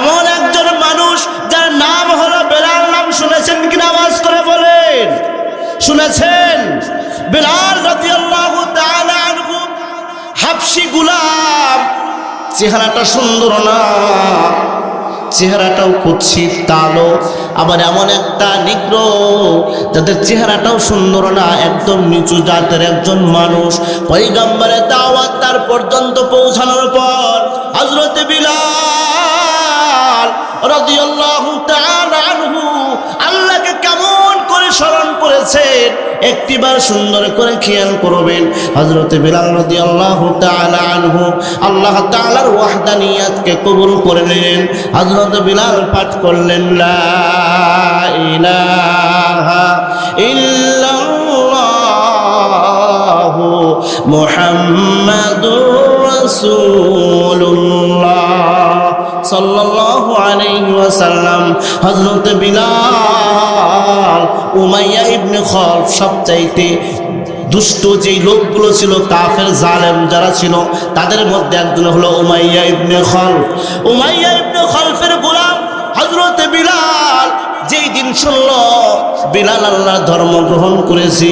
এমন একজন মানুষ যার নাম হলো বেলাল নাম শুনেছেন কিনা আওয়াজ করে বলেন? শুনেছেন? বেলাল রাদিয়াল্লাহু হাবশি গুলাম, চেহারাটা সুন্দর না? চেহারাটাও কুৎসিত, কালো, আবার এমন একটা নিগ্র যাদের চেহারাটাও সুন্দর না, একদম নিচু জাতের একজন মানুষ। পৈগম্বরের দাওয়াত তার পর্যন্ত পৌঁছানোর পর হজরতে বিলাল আল্লাহকে কেমন করে স্মরণ করেছেন? একটিবার সুন্দর করে খেয়াল করবেন। হজরতে বিলাল রাদিয়াল্লাহু তাআলা আনহু আল্লাহ তাআলার ওয়াহদানিয়াতকে কবুল করে নিলেন হজরত বিলাল পাঠ করলেন, লা ইলাহা ইল্লাল্লাহু মুহাম্মাদুর রাসূলুল্লাহ। বিলাল উমাইয়া ইবনে সবচাইতে দুষ্ট যেই লোকগুলো ছিল, কাফের জালেম যারা ছিল, তাদের মধ্যে একজন হলো উমাইয়া ইবনে খলফ। উমাইয়া ইবনে খলফের গোলাম হযরত বিলাল যেই দিন শুনল, বিলাল আল্লাহর ধর্ম গ্রহণ করেছে,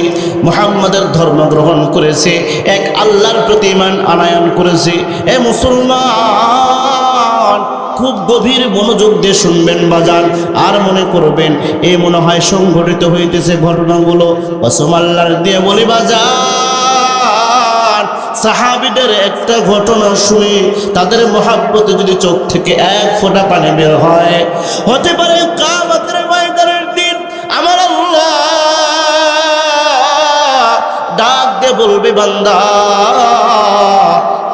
মুহাম্মাদের ধর্ম গ্রহণ করেছে, এক আল্লাহর প্রতি ইমান আনায়ন করেছে, এ মুসলমান খুব গভীর মনোযোগ দিয়ে শুনবেন বাজার। আর মনে করবেন, এ মনে হয় সংঘটিত হইতেছে ঘটনাগুলো। অসম আল্লাহর দিয়ে বলি, বাজার, সাহাবিদের একটা ঘটনা শুনে তাদের মহাব্বতে যদি চোখ থেকে এক ফোঁটা পানি বের হয়, হতে পারে ডাক দিয়ে বলবে, বান্দা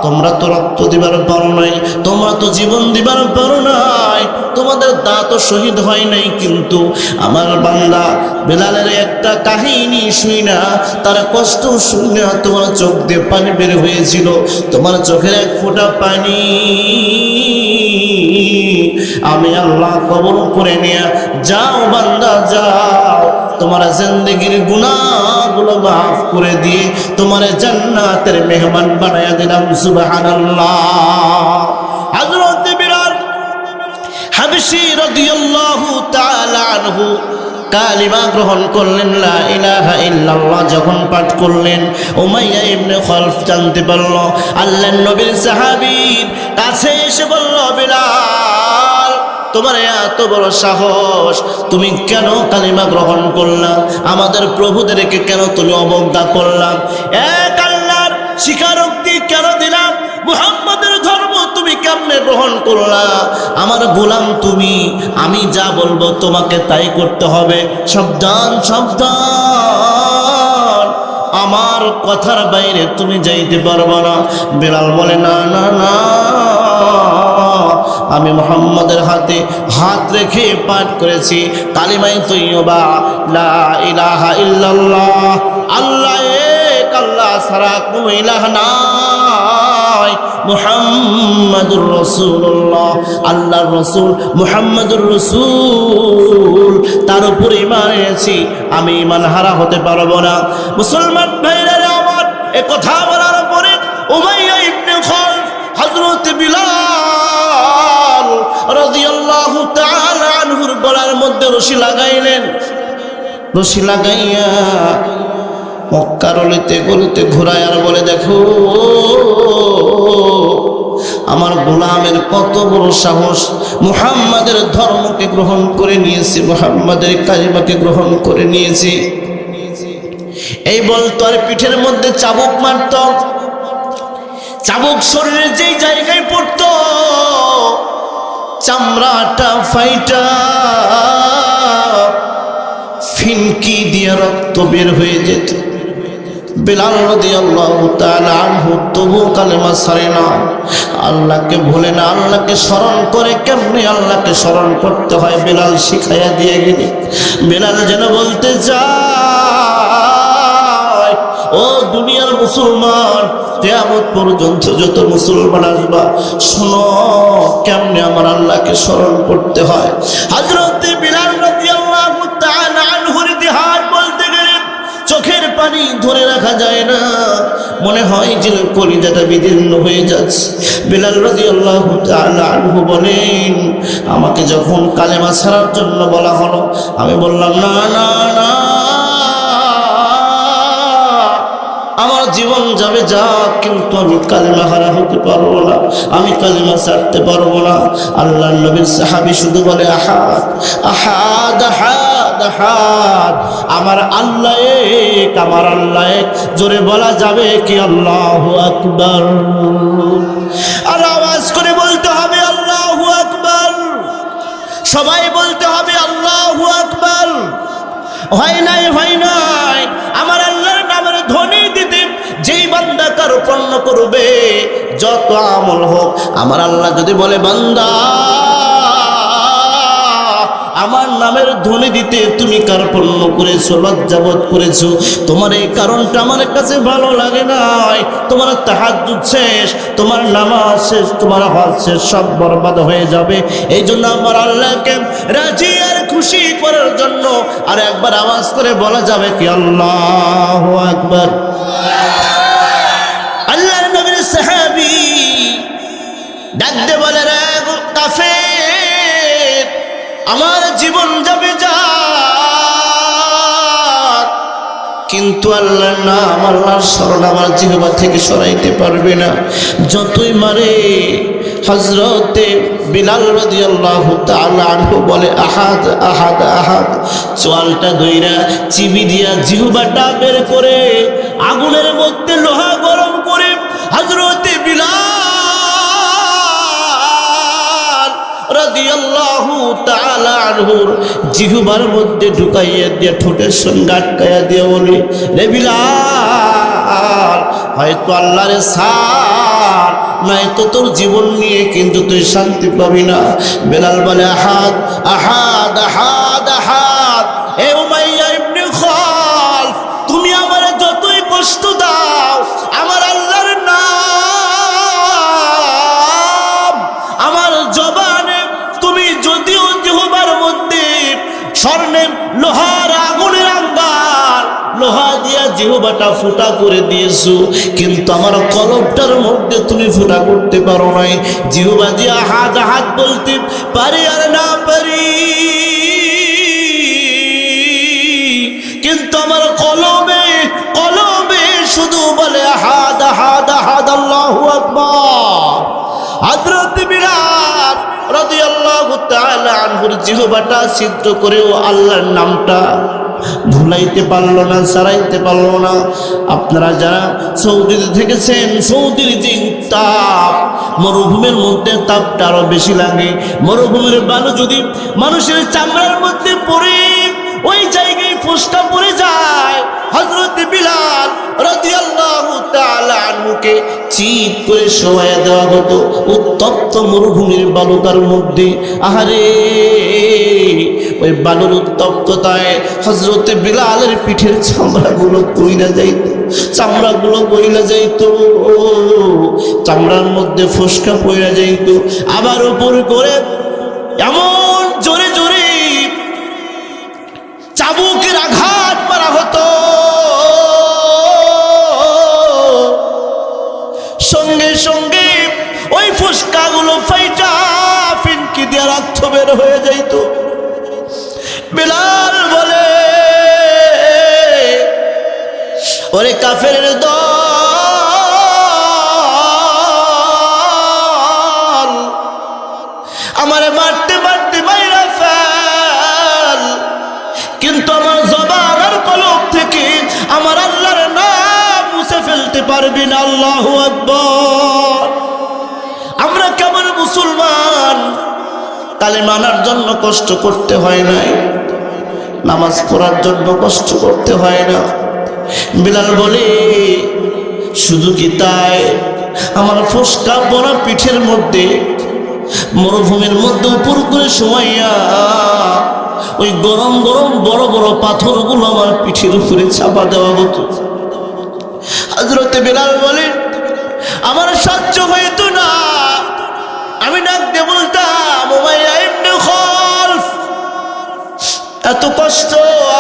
তোমরা তো রক্ত দিবার পারো নাই, তোমরা তো জীবন দিবার পারো নাই, তোমাদের দাঁত শহীদ হয় নাই, কিন্তু আমার বান্দা বেলালের একটা কাহিনী শুই না, তার কষ্ট শুই না তোমার চোখ দিয়ে পানি বের হয়েছিল, তোমার চোখের এক ফোঁটা পানি। আমি আল্লাহ কবল করে নিয়ে, যাও বান্দা, যাও, তোমার জিন্দগির মাফ করে দিয়ে তোমার জান্নাতের মেহমান দিলাম কালিমা গ্রহণ করলেন, লা যখন পাঠ করলেন, উমাইয়া জানতে পারল, আল্লাহর নবীর সাহাবীর কাছে এসে বলল, বিলাল তোমার এত বড় সাহস। তুমি কেন কালিমা গ্রহণ করলাম আমাদের প্রভুদেরকে কেন তুমি অবজ্ঞা করলাম এক আল্লাহর স্বীকারোক্তি কেন দিলাম মুহাম্মাদের ধর্ম তুমি কেমনে গ্রহণ করলা? আমার গোলাম তুমি, আমি যা বলব তোমাকে তাই করতে হবে। সাবধান সাবধান। আমার কথার বাইরে তুমি যাইতে পারব না। বেলাল বলে, না না না। আমি মোহাম্মদের হাতে হাত রেখে পাঠ করেছি। কালিমাই তৈয়বা, লা ইলাহা ইল্লাল্লাহ। আল্লাহ আল্লাহ সারা কোনো ইলাহ নাই। মুহাম্মাদুর রাসূলুল্লাহ। আল্লাহর রাসূল মুহাম্মাদুর রাসূল। তার উপর এনেছি। আমি ঈমান হারা হতে পারব না। মুসলমান ভাইরা আমার এ কথা বলার পরে উমাইয়া হযরত বিলাল রাদিয়াল্লাহু তাআলা আনহুর গলার মধ্যে রশি লাগাইলেন। রশি লাগাইয়া মক্কার অলিতে গলিতে ঘোরায় আর বলে, দেখো, আমার গোলামের কত বড় সাহস। মুহাম্মাদের ধর্মকে গ্রহণ করে নিয়েছে, মুহাম্মাদের কালিমাকে গ্রহণ করে নিয়েছে। এই বলতো আর পিঠের মধ্যে চাবুক মারত। চাবুক শরীরে যেই জায়গায় পড়ত, চামড়াটা ফাইটা, ফিনকি দিয়ে রক্ত বের হয়ে যেত। বেলাল ছাড়ে না। আল্লাহকে না, আল্লাহকে স্মরণ করে কেমনে আল্লাহকে স্মরণ করতে হয় শিখাইয়া দিয়ে গেলে। যেন বলতে চায় কেয়ামত পর্যন্ত যত মুসলমান আসবা, শোনো কেমনে আমার আল্লাহকে স্মরণ করতে হয়। হযরতে বিলাল রাদিয়াল্লাহু তাআলা আনহুর ইতিহাস বলতে গেলে চোখের পানি ধরে রাখা যায় না। মনে হয় যে কলিজাটা বিদীর্ণ হয়ে যাচ্ছে। বিলাল রাজি আল্লাহ আনহু বলেন, আমাকে যখন কালেমা ছাড়ার জন্য বলা হলো, আমি বললাম, না না না জীবন যাবে যা কিন্তু আমি কালেমা হারা হতে পারব না। আমি কালেমা ছাড়তে পারব না। আল্লাহ নবীর সাহাবি শুধু বলে, আহাদ আহাদ আমার আল্লাহ এক, আমার আল্লাহ এক। জোরে বলা যাবে কি? আল্লাহ আকবর। আর আওয়াজ করে বলতে হবে, আল্লাহ আকবর। সবাই বলতে হবে, আল্লাহ আকবর। হয় নাই হয় নাই। আমার আল্লাহর নামের যেই বান্দা কারও পণ্য করবে? যত আমল হোক, আমার আল্লাহ যদি বলে, বান্দা, আমার নামের ধ্বনি দিতে তুমি কার পণ্য করেছ, লজ্জাবোধ করেছ? তোমার এই কারণটা আমার কাছে ভালো লাগে নাই। তোমার তাহাজ্জুদ শেষ, তোমার নামাজ শেষ, তোমার হজ শেষ, সব বরবাদ হয়ে যাবে। এই জন্য আমার আল্লাহকে রাজি আর খুশি করার জন্য আর একবার আওয়াজ করে বলা যাবে কি, আল্লাহ আকবার। ডাকতে বলে, রে কাফের আমার জীবন যাবে কিন্তু আল্লাহর নাম, আল্লাহর স্মরণ আমার জিহবা থেকে সরাইতে পারবে না। যতই মারে হজরতে বিলাল রদি আল্লাহ আনহু বলে, আহাদ আহাদ আহাদ। চোয়ালটা দইরা চিবি দিয়া জিহবাটা বের করে, আগুনের মধ্যে লোহা গরম করে হজরতে জিহবার মধ্যে ঢুকাইয়া দিয়ে ঠোঁটের সঙ্গে আটকাইয়া দিয়ে বলি, রে হয়তো আল্লাহরে সার নাই তো তোর জীবন নিয়ে কিন্তু তুই শান্তি পাবি না। বেলাল বলে, আহাদ আহাদ আহাদ আহাদ। জিহবাটা ফুটা করে দিয়েছ, কিন্তু আমার কলবটার মধ্যে তুমি ফুটা করতে পারো নাই। জিহবা দিয়া হাত হাত বলতে পারি আর না পারি। কিন্তু আমার কলবে কলবে শুধু বলে হাদ হাদ হাদ আল্লাহু আকবার। বিলাল রাদিয়াল্লাহু তাআলা আনহুর জিহবাটা ছিদ্র করেও আল্লাহর নামটা ভুলাইতে পারল না, সারাইতে পারল না। আপনারা যারা সৌদিতে থেকেছেন, সৌদির যে তাপ মরুভূমির মধ্যে তাপটা আরও বেশি লাগে। মরুভূমির বালু যদি মানুষের চামড়ার মধ্যে পড়ে ওই জায়গায় ফুসকা পড়ে যায়। হজরত বিলাল আনহুকে চিৎ করে শোয়া দেওয়া হতো। উত্তপ্ত মধ্যে। ওই বালুর হজরতে বিলালের পিঠের কইলা যাইত, চামড়াগুলো কইলা যাইত, চামড়ার মধ্যে ফুসকা পইরা যাইত। আবার উপর করে এমন চাবুকের আঘাত মারা হতো। সঙ্গে সঙ্গে ওই ফুসকাগুলো ফাইটা ফিনকি দিয়ে রক্ত বের হয়ে যাইত। বিলাল বলে, ওরে কাফের দল পারবি না আল্লাহু আকবার। আমরা কেমন মুসলমান? কালে মানার জন্য কষ্ট করতে হয় নাই। নামাজ পড়ার জন্য কষ্ট করতে হয় না। বিলাল বলে, শুধু কি তাই? আমার ফসকা পড়া পিঠের মধ্যে, মরুভূমির মধ্যে উপর করে সময়য়া ওই গরম গরম বড় বড় পাথরগুলো আমার পিঠের উপরে চাপা দেওয়া হতো। হজরতে বিলাল বলে, আমার সহ্য হইতো না। আমি ডাক দিয়ে বলতাম এত কষ্ট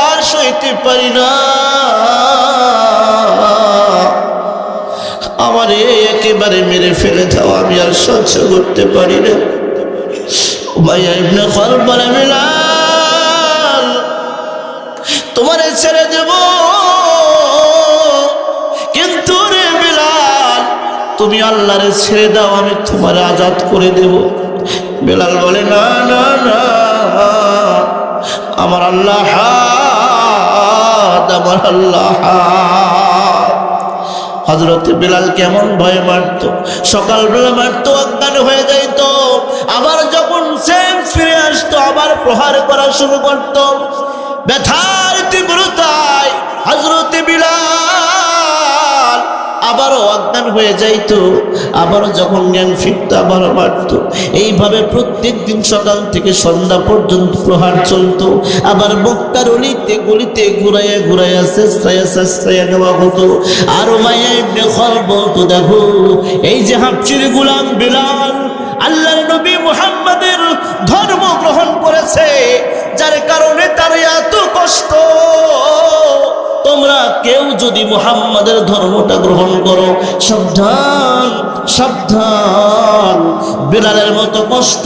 আর সইতে পারি না। আমার একেবারে মেরে ফেলে দাও, আমি আর সহ্য করতে পারি না। উমাইয়া ইবনে খালফ বলে, বিলাল, তোমারে ছেড়ে দেব। তুমি আল্লাহরে ছেড়ে দাও, আমি তোমার আজাদ করে দেব। বিলাল বলে, না না না, আমার আল্লাহ আমার আল্লাহ হজরত বিলাল কেমন ভয়ে মারত। সকালবেলা মারতো, অজ্ঞান হয়ে যাইত। আবার যখন সেম ফিরে আসতো, আবার প্রহার করা শুরু করত। ব্যথার তীব্রতায় হজরত বিলাল আবারও অজ্ঞান হয়ে যাইত, আবারও যখন জ্ঞান ফিরত, আবারও মারত এইভাবে প্রত্যেক দিন সকাল থেকে সন্ধ্যা পর্যন্ত প্রহার চলতো। আবার বক্তার অলিতে গলিতে ঘুরাইয়া ঘুরাইয়া চেষ্টাইয়া চেষ্টাইয়া নেওয়া হতো। আর মায়া ইবনে খল বলতো, দেখো, এই যে হাফচির গুলাম বিলাল, আল্লাহর নবী মুহাম্মাদের ধর্ম গ্রহণ করেছে, যার কারণে তার এত যদি মুহাম্মাদের ধর্মটা গ্রহণ করো, সাবধান সাবধান। বিলালের মতো কষ্ট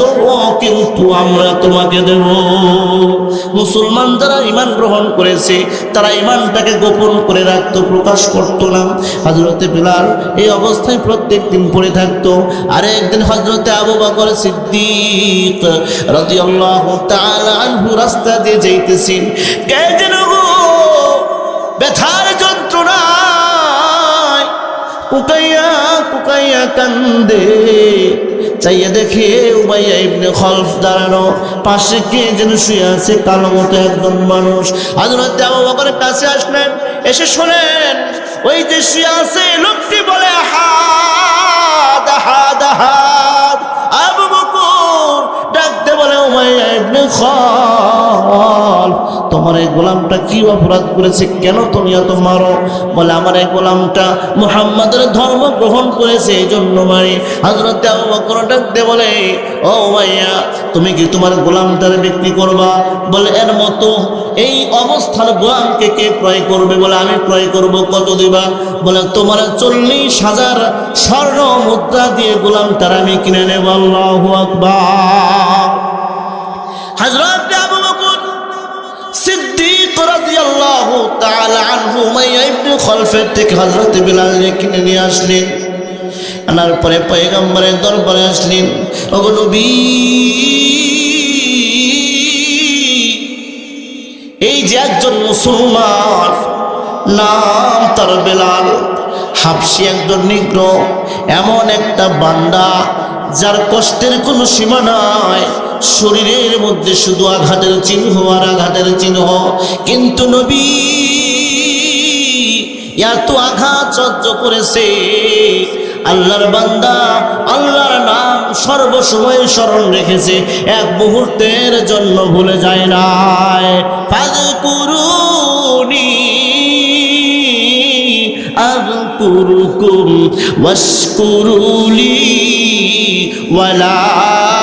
কিন্তু আমরা তোমাকে দেব। মুসলমান যারা ইমান গ্রহণ করেছে, তারা ইমানটাকে গোপন করে রাখতো, প্রকাশ করতো না। হজরতে বিলাল এই অবস্থায় প্রত্যেক দিন পড়ে থাকতো। আর একদিন হজরতে আবু বকর সিদ্দিক রাদিয়াল্লাহু তাআলা আনহু রাস্তা দিয়ে যাইতেছেন। কে যেন গো কুকাইয়া কুকাইয়া কান্দে। চাইয়া দেখে উমাইয়া ইবনে খলফ দাঁড়ানো। পাশে কে যেন শুয়ে আছে, কালো মতো একজন মানুষ। হাজরত আবু বকরের কাছে আসলেন, এসে শোনেন, ওই যে শুয়ে আছে, লোকটি বলে, হাদ হাদ হাদ। আবু বকর ডাকতে বলে, উমাইয়া ইবনে খলফ তোমার এই গোলামটা কি অপরাধ করেছে? কেন তুমি এত মারো? বলে, আমার এই গোলামটা মুহাম্মাদের ধর্ম গ্রহণ করেছে এই জন্য মারি হাজরত ডাকতে বলে, ও ভাইয়া, তুমি কি তোমার গোলামটার বিক্রি করবা? বলে, এর মতো এই অবস্থার গোলামকে কে ক্রয় করবে? বলে, আমি ক্রয় করব কত দিবা বলে, তোমার চল্লিশ হাজার স্বর্ণ মুদ্রা দিয়ে গোলামটার আমি কিনে নেব, আল্লাহু বকর সিদ্দিক থেকে কিনে নিয়ে আসলেন। আনার পরে দরবারে আসলেন। এই যে একজন মুসলমান, নাম তার বেলাল, হাফসি একজন নিগ্র, এমন একটা বান্দা যার কষ্টের কোনো সীমা নাই। শরীরের মধ্যে শুধু আঘাতের চিহ্ন আর আঘাতের চিহ্ন। কিন্তু নবী এত আঘাত সহ্য করেছে। আল্লাহর বান্দা আল্লাহর নাম সর্বসময় স্মরণ রেখেছে। এক মুহূর্তের জন্য ভুলে যায় নাই। ফাযকুরুনি আযকুরুকুম ওয়াশকুরুলি ওয়ালা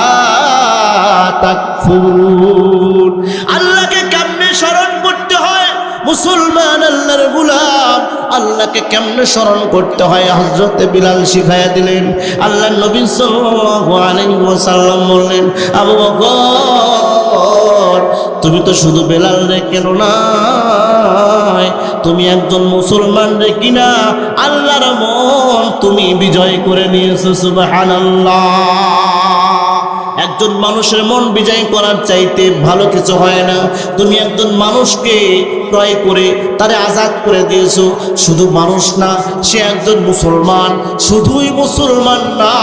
আল্লাহকে কেমনে স্মরণ করতে হয়? মুসলমান আল্লাহর গুলাম, আল্লাহকে কেমনে স্মরণ করতে হয়? হজরতে বিলাল শিখাইয়া দিলেন। আল্লাহ নবী আলাইহি বললেন, আবু তুমি তো শুধু বেলাল রে কেন না তুমি একজন মুসলমান রে কিনা? আল্লাহর মন তুমি বিজয় করে নিয়েছো, সুবহানাল্লাহ। একজন মানুষের মন বিজয় করার চাইতে ভালো কিছু হয় না। তুমি একজন মানুষকে ক্রয় করে তারে আজাদ করে দিয়েছ। শুধু মানুষ না, সে একজন মুসলমান। শুধুই মুসলমান না,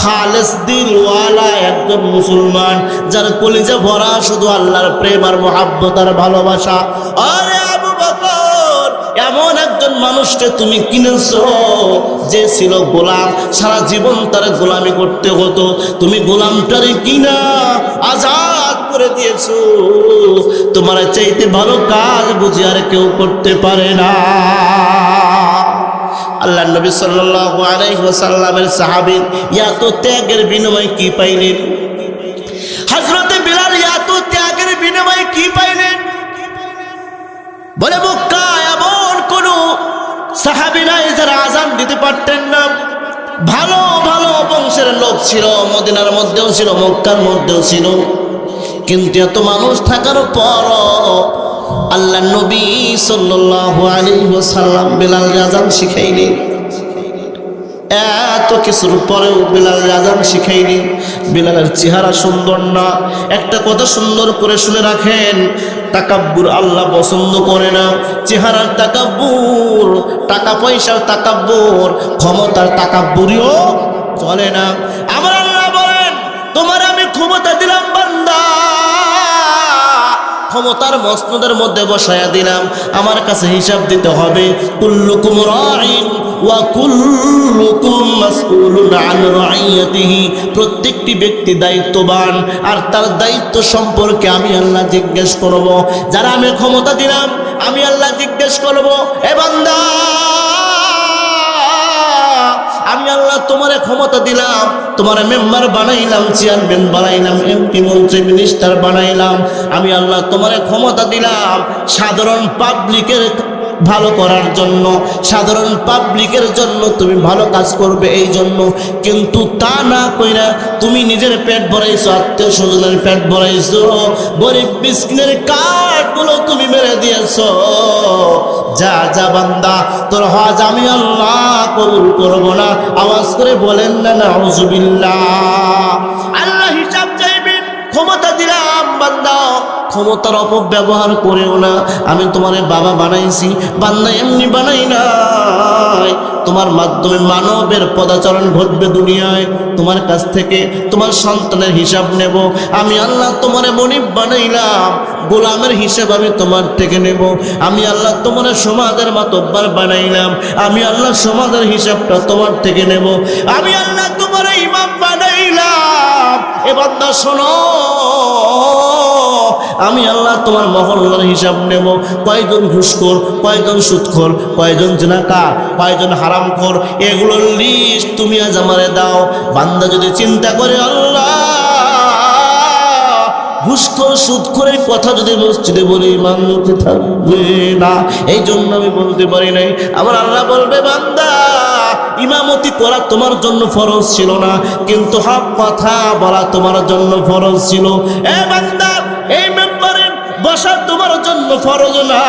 খালেস দিলওয়ালা একজন মুসলমান, যার কলিজা ভরা শুধু আল্লাহর প্রেম আর মহাব্বত আর ভালোবাসা। আরে এমন একজন মানুষকে তুমি কিনেছো যে ছিল গোলাম। সারা জীবন তার গোলামি করতে হতো। তুমি গোলামটারে কিনা আজাদ করে দিয়েছ। তোমার চাইতে ভালো কাজ বুঝি আর কেউ করতে পারে না। আল্লাহ নবী সাল্লাল্লাহু আলাইহি ওয়াসাল্লামের সাহাবীর এত ত্যাগের বিনিময়ে কি পাইলেন? হযরতে বিলাল এত ত্যাগের বিনিময়ে কি পাইলেন? বলে মক্কা সাহাবিরাই যারা আজান দিতে পারতেন না, ভালো ভালো বংশের লোক ছিল, মদিনার মধ্যেও ছিল, মক্কার মধ্যেও ছিল। কিন্তু এত মানুষ থাকার পর আল্লাহ নবী সাল্লাল্লাহু আলাইহি সাল্লাম বেলাল আজান শিখাইনি এত কিছুর পরেও বিলাল আজান শিখাইনি বেলালের চেহারা সুন্দর না। একটা কথা সুন্দর করে শুনে রাখেন, তাকাব্বুর আল্লাহ পছন্দ করে না। চেহারার তাকাব্বুর, টাকা পয়সার তাকাব্বুর, ক্ষমতার তাকাব্বুরিও চলে না। আমার আল্লাহ বলেন, তোমার আমি ক্ষমতা দিলাম ক্ষমতার মসনদের মধ্যে বসায়া দিলাম। আমার কাছে হিসাব দিতে হবে, কুল্লুকুম রাইন প্রত্যেকটি ব্যক্তি দায়িত্ববান, আর তার দায়িত্ব সম্পর্কে আমি আল্লাহ জিজ্ঞেস করব। যারা আমি ক্ষমতা দিলাম, আমি আল্লাহ জিজ্ঞেস করব, এ বান্দা তোমার ক্ষমতা দিলাম, তোমার মেম্বার বানাইলাম, চেয়ারম্যান বানাইলাম, এমপি মন্ত্রী মিনিস্টার বানাইলাম। আমি আল্লাহ তোমারে ক্ষমতা দিলাম, সাধারণ পাবলিকের ভালো করার জন্য, সাধারণ পাবলিকের জন্য তুমি ভালো কাজ করবে এই জন্য কিন্তু তা না কইরা তুমি নিজের পেট ভরাইছো, আত্মীয় স্বজনের পেট ভরাইছো, গরিব মিসকিনের কাঠগুলো তুমি মেরে দিয়েছ। যা যা বান্দা, তোর হজ আমি আল্লাহ কবুল করব না। আওয়াজ করে বলেন না না আল্লাহ হিসাব চাইবেন ক্ষমতা দিলাম বান্দা। ক্ষমতার অপব্যবহার করেও না। আমি তোমার বাবা বানাইছি বান্দা এমনি বানাই নাই। তোমার মাধ্যমে মানবের পদাচরণ ঘটবে দুনিয়ায়। তোমার কাছ থেকে তোমার সন্তানের হিসাব নেব। আমি আল্লাহ তোমার মনিব বানাইলাম। গোলামের হিসাব আমি তোমার থেকে নেব। আমি আল্লাহ তোমার সমাজের মাতব্বার বানাইলাম। আমি আল্লাহ সমাজের হিসাবটা তোমার থেকে নেব। আমি আল্লাহ তোমার ইমাম বানাইলাম। এবার দা শোনো। আমি আল্লাহ তোমার মহল্লার হিসাব নেব। কয়জন ঘুষখোর, কয়জন সুদখোর, কয়জন জেনাকার, কয়জন হারামখোর, এগুলোর লিস্ট তুমি আজ আমারে দাও। বান্দা যদি চিন্তা করে, আল্লাহ কথা যদি বলি থাকবে না এই জন্য আমি বলতে আমার আল্লাহ বলবে, বান্দা, ইমামতি করা তোমার জন্য ফরজ ছিল না, কিন্তু হক কথা বলা তোমার জন্য ফরজ ছিল। এ বান্দা বসা তোমার জন্য ফরজ না।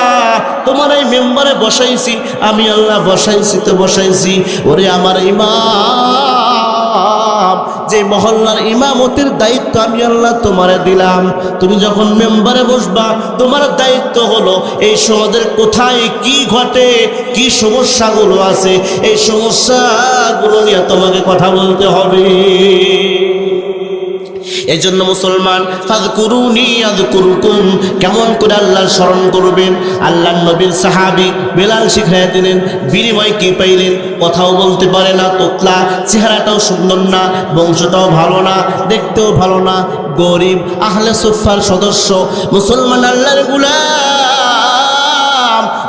তোমার এই মেম্বারে বসাইছি, আমি আল্লাহ বসাইছি তো বসাইছি। ওরে আমার ইমাম, যে মহল্লার ইমামতির দায়িত্ব আমি আল্লাহ তোমারে দিলাম। তুমি যখন মেম্বারে বসবা, তোমার দায়িত্ব হলো এই সমাজের কোথায় কি ঘটে, কি সমস্যাগুলো আছে, এই সমস্যাগুলো নিয়ে তোমাকে কথা বলতে হবে। এই জন্য মুসলমান ফাদকুরুনি আযকুরুকুম কেমন করে আল্লাহর স্মরণ করবেন? আল্লাহর নবীর সাহাবী বেলাল শিখাইয়া দিলেন, বিনিময় কি পাইলেন? কথাও বলতে পারে না, তোতলা, চেহারাটাও সুন্দর না, বংশটাও ভালো না, দেখতেও ভালো না, গরিব, আহলে সুফার সদস্য, মুসলমান আল্লাহর গুলাম।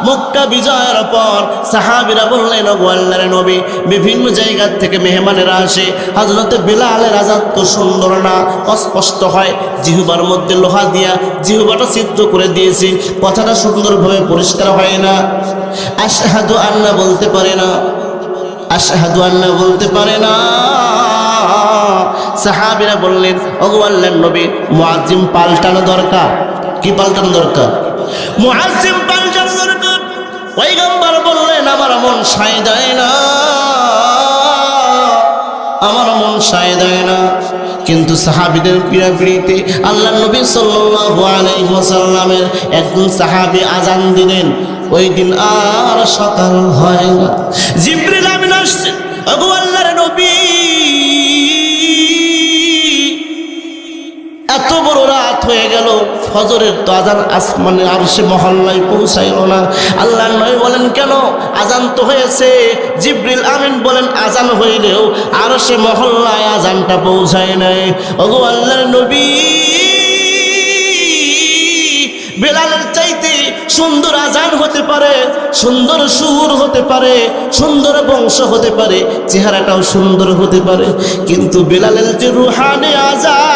মক্কা বিজয়ের পর সাহাবিরা বললেন, ওগো আল্লাহর নবী, বিভিন্ন জায়গা থেকে মেহমানেরা আসে। হজরতে বিলালের আজাদ তো সুন্দর না, অস্পষ্ট হয়। জিহুবার মধ্যে লোহা দিয়া জিহুবাটা ছিদ্র করে দিয়েছি। কথাটা সুন্দরভাবে পরিষ্কার হয় না। আশহাদু আল্লাহ বলতে পারে না। আশহাদু আল্লাহ বলতে পারে না। সাহাবিরা বললেন, ওগো নবী, মুআজ্জিম পাল্টানো দরকার। কি পাল্টানো দরকার? মুআজ্জিম পাল্টানো দরকার পয়গম্বর বললেন, আমার মন সায় দেয় না। আমার মন সায় দেয় না। কিন্তু সাহাবিদের পিড়াপিড়িতে আল্লাহ নবী ওয়াসাল্লামের একজন সাহাবী আজান দিলেন। ওই দিন আর সকাল হয় না। জিবরিল আমিন আসছে, ওগো আল্লাহর নবী, এত বড় রাত হয়ে গেল, ফজরের তো আজান আসমানে আর সে মহল্লায় পৌঁছাইল না। আল্লাহ নয় বলেন, কেন? আজান তো হয়েছে। জিব্রিল আমিন বলেন, আজান হইলেও আর সে মহল্লায় আজানটা পৌঁছায় নাই। ওগো আল্লাহর নবী, বেলালের চাইতে সুন্দর আজান হতে পারে, সুন্দর সুর হতে পারে, সুন্দর বংশ হতে পারে, চেহারাটাও সুন্দর হতে পারে। কিন্তু বেলালের যে রুহানে আজান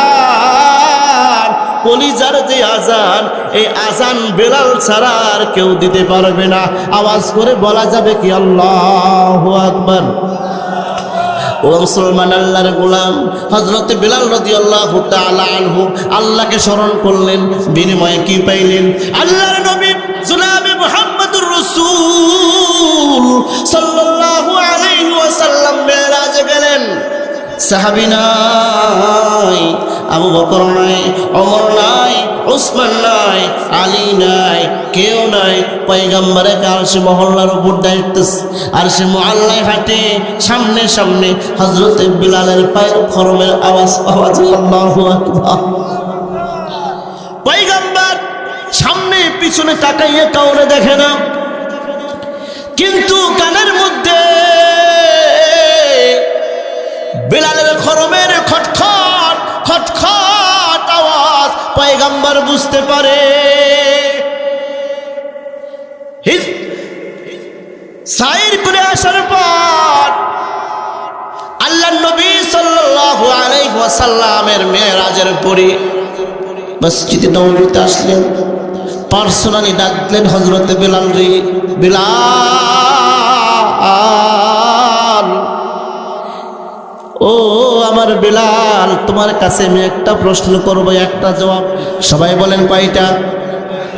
কলিজার যে আজান, এই আজান বেলাল ছাড়া আর কেউ দিতে পারবে না। আওয়াজ করে বলা যাবে কি, আল্লাহ আকবার। ও মুসলমান আল্লাহর গোলাম হজরত বিলাল রদি আল্লাহ আনহু আল্লাহকে স্মরণ করলেন, বিনিময়ে কি পাইলেন? আল্লাহর নবী জুনাবে মুহাম্মদুর রাসূল সাল্লাল্লাহু আলাইহি ওয়াসাল্লাম মেরাজে গেলেন। সাহাবী নাই। আবু বকর নাই অমর নাই, উসমান নাই, আলী নাই, কেউ নাই। পয়গম্বরে কাল সে মহল্লার উপর দায়িত্ব। আর সে মহল্লায় হাঁটে, সামনে সামনে হজরত বিলালের পায়ের খরমের আওয়াজ আওয়াজ পয়গম্বর সামনে পিছনে তাকাইয়ে কাউরে দেখে না। কিন্তু কানের মধ্যে বিলালের খরমের খটখট খটখট আওয়াজ পয়গাম্বার বুঝতে পারে। হিজ- সাইর করে আসার পর আল্লাহ নবী সাল্লাল্লাহু আলাইহি ওয়াসাল্লামের মেরাজের পরে মসজিদে নববীতে আসলেন, পার্সোনালি ডাকলেন হজরতে বিলাল রে, বিলাল। ও আমার বিলাল, তোমার কাছে আমি একটা প্রশ্ন করব, একটা জবাব। সবাই বলেন কয়টা?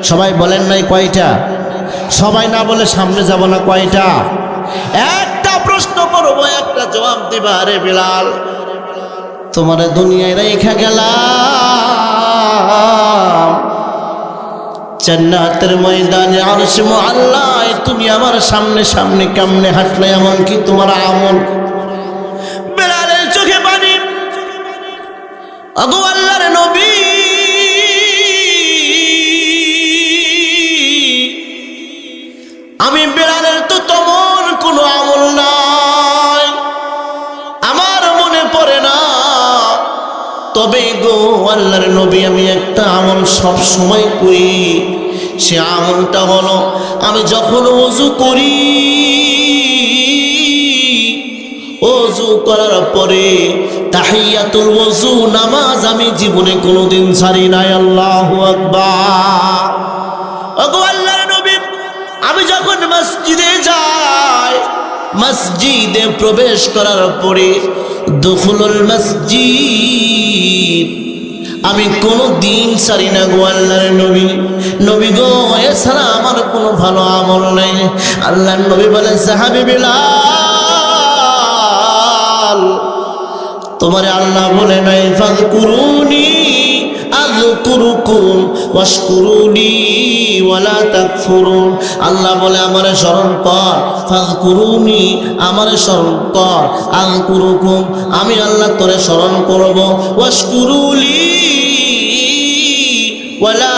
সবাই বলেন নাই কয়টা? সবাই না বলে সামনে যাব না কয়টা? একটা প্রশ্ন করব, একটা জবাব দিবা রে বিলাল। তোমার দুনিয়ায় রেখা গেলাম। জান্নাতের ময়দানে আরশ আল্লাহ তুমি আমার সামনে সামনে কেমনে হাঁটলে এমন কি তোমার আমল আগো আল্লাহর নবী। আমি বেড়ালের তো তেমন কোনো আমল নাই। আমার মনে পড়ে না। তবে গো আল্লাহর নবী, আমি একটা আমল সব সময় করি। সে আমলটা হলো, আমি যখন ওযু করি করার পরে তাহিয়াতুল ওযু, নামাজ আমি জীবনে কোনোদিন ছাড়ি নাই, আল্লাহু আকবার। ওগো আল্লাহর নবী, আমি যখন মসজিদে যাই, মসজিদে প্রবেশ করার পরে দুখুলুল মসজিদ, আমি কোনো দিন সারি না গো আল্লাহর নবী। নবী গো, এছাড়া আমার কোনো ভালো আমল নেই। আল্লাহর নবী বলে সাহাবি বিলাল তোমার আল্লাহ বলে নাই ওয়ালা তাকফুরুন। আল্লাহ বলে, আমারে স্মরণ কর, ফাযকুরুনি আমারে স্মরণ কর, আযকুরুকুম আমি আল্লাহ তোরে স্মরণ করব, ওয়াশকুরুলি ওয়ালা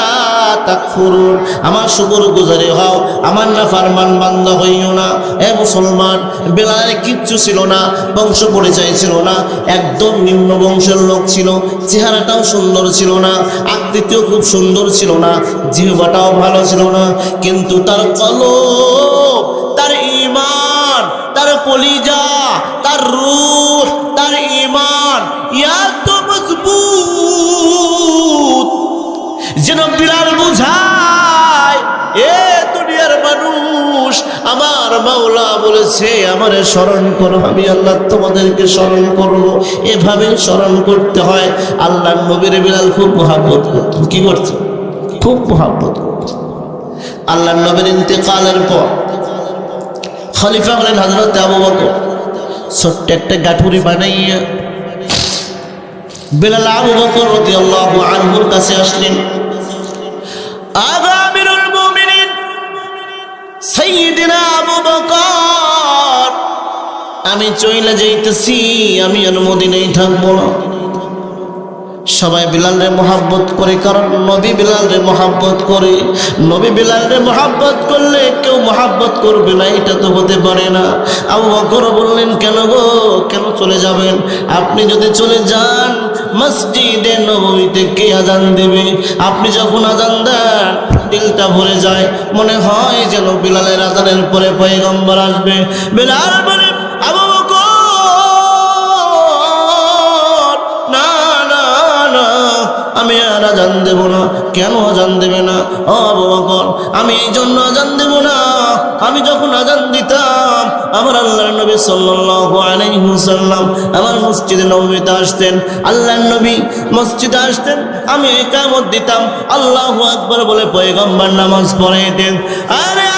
তাকফুরুন। আমার শুকর গুজারি হও, আমার না ফারমান বান্দা হইও না। এ মুসলমান, বেলায় কিচ্ছু ছিল না, বংশ পরিচয় ছিল না, একদম নিম্ন বংশের লোক ছিল, চেহারাটাও সুন্দর ছিল না, আকৃতিও খুব সুন্দর ছিল না, জিহ্বাটাও ভালো ছিল না, কিন্তু তার কলব, তার ইমান তার কলিজা, তার রূহ, তার ইমান এত মজবুত। যেন বিলাল মাওলা বলেছে, আমারে স্মরণ করো, আমি আল্লাহ তোমাদেরকে স্মরণ করব। এভাবে স্মরণ করতে হয়, আল্লাহ নবীর বিলাল খুব মহাব্বত করত। কি করছে খুব মহাব্বত করত। আল্লাহ নবীর ইন্তেকালের পর খলিফা হলেন হজরত আবু বকর, ছোট্ট একটা গাঠুরি বানাইয়া বেলাল আবু বকর রাদিয়াল্লাহু আনহুর কাছে আসলেন। আগামীরুল আমি চইলা যাইতেছি, আমি আর মদিনায় থাকব না। সবাই বিলাল রে মোহাব্বত করে, কারণ নবী বিলালরে মোহাব্বত করে। নবী বিলাল রে মোহাব্বত করলে কেউ মোহাব্বত করবে না, এটা তো হতে পারে না। আবু বকর বললেন, কেন গো? কেন চলে যাবেন? আপনি যদি চলে যান, মসজিদে নবীতে কে আজান দেবে? আপনি যখন আজান দেন, দিলটা ভরে যায়। মনে হয় যেন বিলালের আজানের পরে পয়গম্বর আসবে। বিলাল আর আজান দেব না। কেন আজান দেবে না? ও বকর, আমি এই জন্য আজান দেব না। আমি যখন আজান দিতাম, আমার আল্লাহ নবী সাল্লাল্লাহু আমার মসজিদে নববীতে আসতেন। আল্লাহর নবী মসজিদে আসতেন, আমি একামত দিতাম। আল্লাহু আকবার বলে পয়গম্বর নামাজ পড়াইতেন। আরে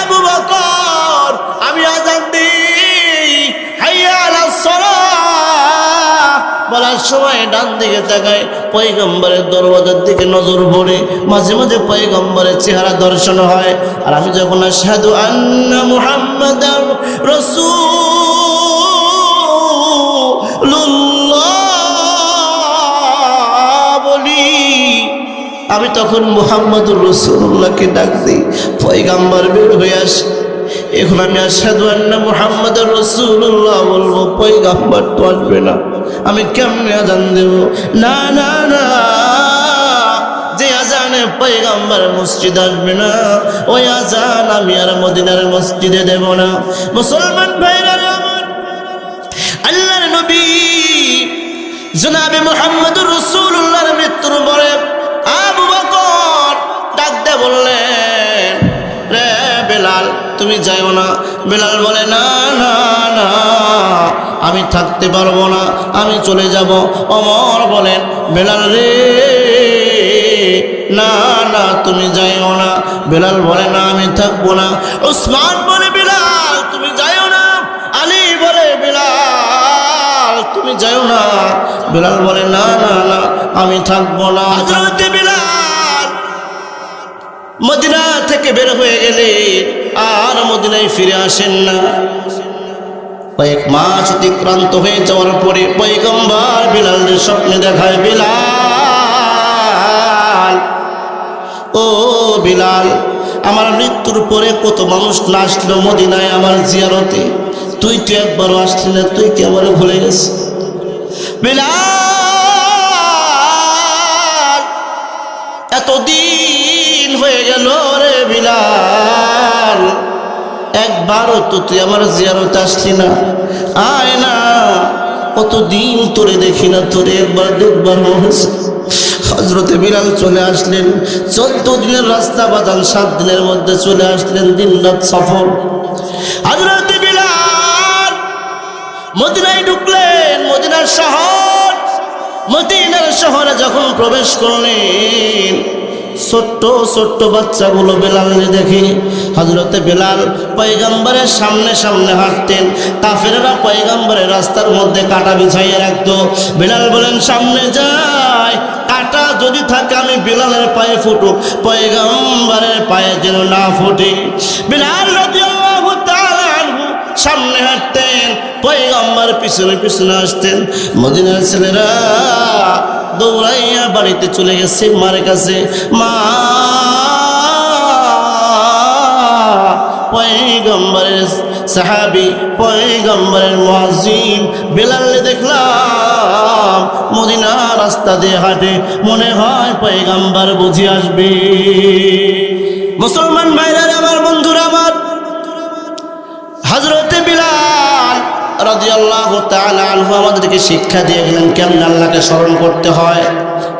বলার সময় ডান দিকে তাকায় পয়গম্বরের দরওয়াজার দিকে নজর পড়ে মাঝে মাঝে পয়গম্বরের চেহারা দর্শন হয়। আর আমি যখন সাধু আন্না রাসূলুল্লাহ বলি, আমি তখন মুহাম্মদুর রসুল্লাহকে ডাক দিই, পয়গাম্বার বের হয়ে আসে। এখন আমি আসাদু আন্না মুহাম্মদুর রসুল্লাহ বলব, পয়গাম্বার তো আসবে না। আমি কেমনে আজান দেব? না না না। যে আজানে পয়গাম্বার মসজিদ আসবে না, ওই আজান আমি আর মদিনার মসজিদে দেব না। মুসলমান ভাইরা আল্লাহর নবী জনাবে মোহাম্মদুর রসুল্লাহর মৃত্যুর পরে আবু বকর ডাক দে বললেন তুমি যাইও না। বেলাল বলে, না না না, আমি থাকতে পারব না, আমি চলে যাব। অমর বলেন, বেলাল রে, না না, তুমি যাইও না। বেলাল বলে, না, আমি থাকব না। উসমান বলে, বেলাল, তুমি যাইও না। আলী বলে, বেলাল, তুমি যাইও না। বেলাল বলে, না না না, আমি থাকব না। বেলাল মদিনা থেকে বের হয়ে গেলে আর মদিনায় ফিরে আসেন না। কয়েক মাস অতিক্রান্ত হয়ে যাওয়ার পরে পয়গম্বর বিলালের স্বপ্নে দেখায় বিলাল, ও বিলাল, আমার মৃত্যুর পরে কত মানুষ নাচলো মদিনায় আমার জিয়ারতে? তুই তো একবারও আসলি না, তুই কি আমার ভুলে গেছিস? বিলাল, এতদিন হয়ে গেল রে বিলাল। একবারও তো তুই আমার জিয়ারতে আসলি না। আয় না, কতদিন তোরে দেখি না, তোরে একবার দেখবার হয়েছে হজরতে বিলাল চলে আসলেন, চোদ্দ দিনের রাস্তা বাদান সাত দিনের মধ্যে চলে আসলেন দিন রাত সফর। হজরতে বিলাল মদিনায় ঢুকলেন, মদিনার শহর, মদিনার শহরে যখন প্রবেশ করলেন ছোট্ট ছোট্ট বাচ্চাগুলো বেলালকে দেখে হজরতে বেলাল পয়গাম্বরের সামনে সামনে হাঁটতেন। কাফেরেরা পয়গাম্বরের রাস্তার মধ্যে কাটা বিছাইয়ে রাখতো। বেলাল বলেন, সামনে যায় কাটা যদি থাকে, আমি বেলালের পায়ে ফুটুক। পয়গাম্বরের পায়ে যেন না ফুটে। বেলাল সামনে হাঁটতেন। পয়গম্বর পিছনে পিছনে আসতেন। মদিনার ছেলেরা দৌড়াইয়া বাড়িতে চলে গেছে মার কাছে, মা, পয়গম্বরের সাহাবি, পয়গম্বরের মুয়াজ্জিন বেলালে দেখলাম মদিনা রাস্তা দিয়ে হাঁটে, মনে হয় পয়গম্বর বুঝি আসবে। মুসলমান ভাইরা, আমার বন্ধুরা, আমার হজরতে আমাদেরকে শিক্ষা দিয়ে গেলেন, কেমন আল্লাহকে স্মরণ করতে হয়?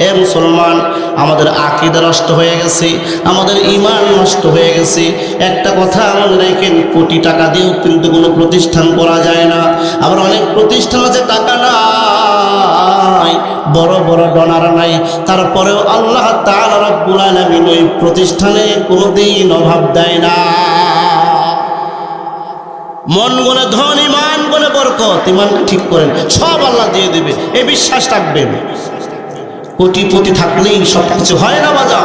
এ মুসলমান, আমাদের আকিদা নষ্ট হয়ে গেছে, আমাদের ইমান নষ্ট হয়ে গেছে। একটা কথা আমাদের দেখেন কোটি টাকা দিয়েও কিন্তু কোনো প্রতিষ্ঠান করা যায় না। আবার অনেক প্রতিষ্ঠান আছে, টাকা নাই, বড় বড় ডনার নাই। তারপরেও আল্লাহ তাআলা রাব্বুল আলামিন ওই প্রতিষ্ঠানে কোনোদিন অভাব দেয় না। মন গনে ধন, ইমান গনে বরকত ইমানটা ঠিক করেন, সব আল্লাহ দিয়ে দেবে, এ বিশ্বাস রাখবেন কোটিপতি থাকলেই সব কিছু হয় না বাজা।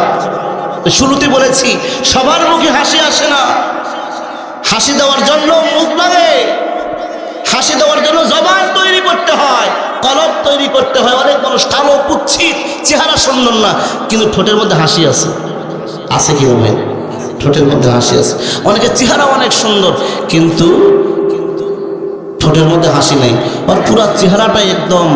শুরুতে বলেছি, সবার মুখে হাসি আসে না। হাসি দেওয়ার জন্য মুখ লাগে হাসি দেওয়ার জন্য জবান তৈরি করতে হয় কলব তৈরি করতে হয়। অনেক মানুষ কালো কুচ্ছিত, চেহারা সুন্দর না, কিন্তু ঠোঁটের মধ্যে হাসি আছে। আছে কি ভাই? ঠোঁটের মধ্যে হাসি আছে। অনেকের চেহারা অনেক সুন্দর, কিন্তু ঠোঁটের মধ্যে হাসি নেই। আর পুরা চেহারাটাই একদম